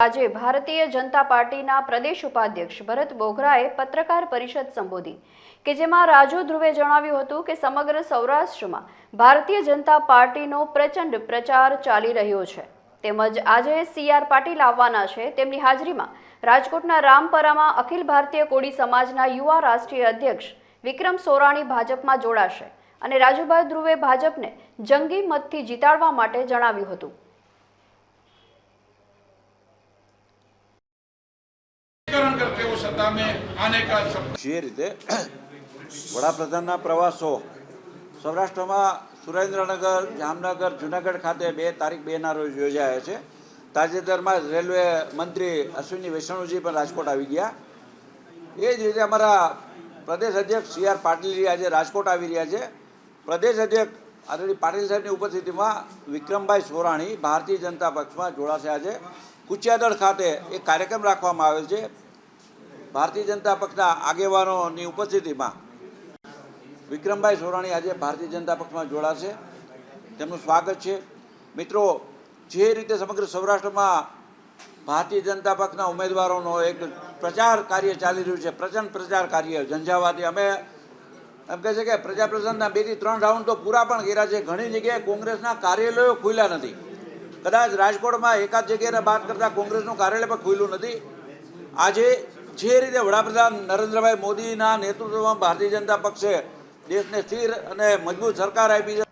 આજે ભારતીય જનતા પાર્ટીના પ્રદેશ ઉપાધ્યક્ષ ભરત બોઘરાએ પત્રકાર પરિષદ સંબોધી કે જેમાં રાજુ ધ્રુવે જણાવ્યું હતું કે સમગ્ર સૌરાષ્ટ્રમાં ભારતીય જનતા પાર્ટીનો પ્રચંડ પ્રચાર ચાલી રહ્યો છે. તેમજ આજે સી આર પાટીલ આવવાના છે. તેમની હાજરીમાં રાજકોટના રામપરામાં અખિલ ભારતીય કોળી સમાજના યુવા રાષ્ટ્રીય અધ્યક્ષ વિક્રમ સોરાણી ભાજપમાં જોડાશે અને રાજુભાઈ ધ્રુવે ભાજપને જંગી મતથી જીતાડવા માટે જણાવ્યું હતું. જે રીતે વડાપ્રધાનના પ્રવાસો સૌરાષ્ટ્રમાં સુરેન્દ્રનગર, જામનગર, જુનાગઢ ખાતે બે તારીખ બેના રોજ યોજાયા છે. તાજેતરમાં રેલવે મંત્રી અશ્વિની વૈષ્ણવજી પણ રાજકોટ આવી ગયા. એ જ રીતે અમારા પ્રદેશ અધ્યક્ષ સી આર પાટીલજી આજે રાજકોટ આવી રહ્યા છે. પ્રદેશ અધ્યક્ષ આદરણીય પાટીલ સાહેબની ઉપસ્થિતિમાં વિક્રમભાઈ સોરાણી ભારતીય જનતા પક્ષમાં જોડાશે આજે. કુચિયાદળ ખાતે એક કાર્યક્રમ રાખવામાં આવેલ છે. ભારતીય જનતા પક્ષના આગેવાનોની ઉપસ્થિતિમાં વિક્રમભાઈ સોરાણી આજે ભારતીય જનતા પક્ષમાં જોડાશે. તેમનું સ્વાગત છે. મિત્રો, જે રીતે સમગ્ર સૌરાષ્ટ્રમાં ભારતીય જનતા પક્ષના ઉમેદવારોનો એક પ્રચાર કાર્ય ચાલી રહ્યું છે, પ્રચંડ પ્રચાર કાર્ય ઝંઝાવાતી. અમે એમ કહે છે કે પ્રજા પ્રસન્નના બેથી ત્રણ રાઉન્ડ તો પૂરા પણ કર્યા છે. ઘણી જગ્યાએ કોંગ્રેસના કાર્યાલયો ખુલ્યા નથી. કદાચ રાજકોટમાં એકાદ જગ્યાએ વાત કરતાં કોંગ્રેસનું કાર્યાલય પણ ખુલ્લું નથી. આજે જે રીતે વડાપ્રધાન નરેન્દ્રભાઈ મોદીના નેતૃત્વમાં ભારતીય જનતા પક્ષે દેશને સ્થિર અને મજબૂત સરકાર આપી છે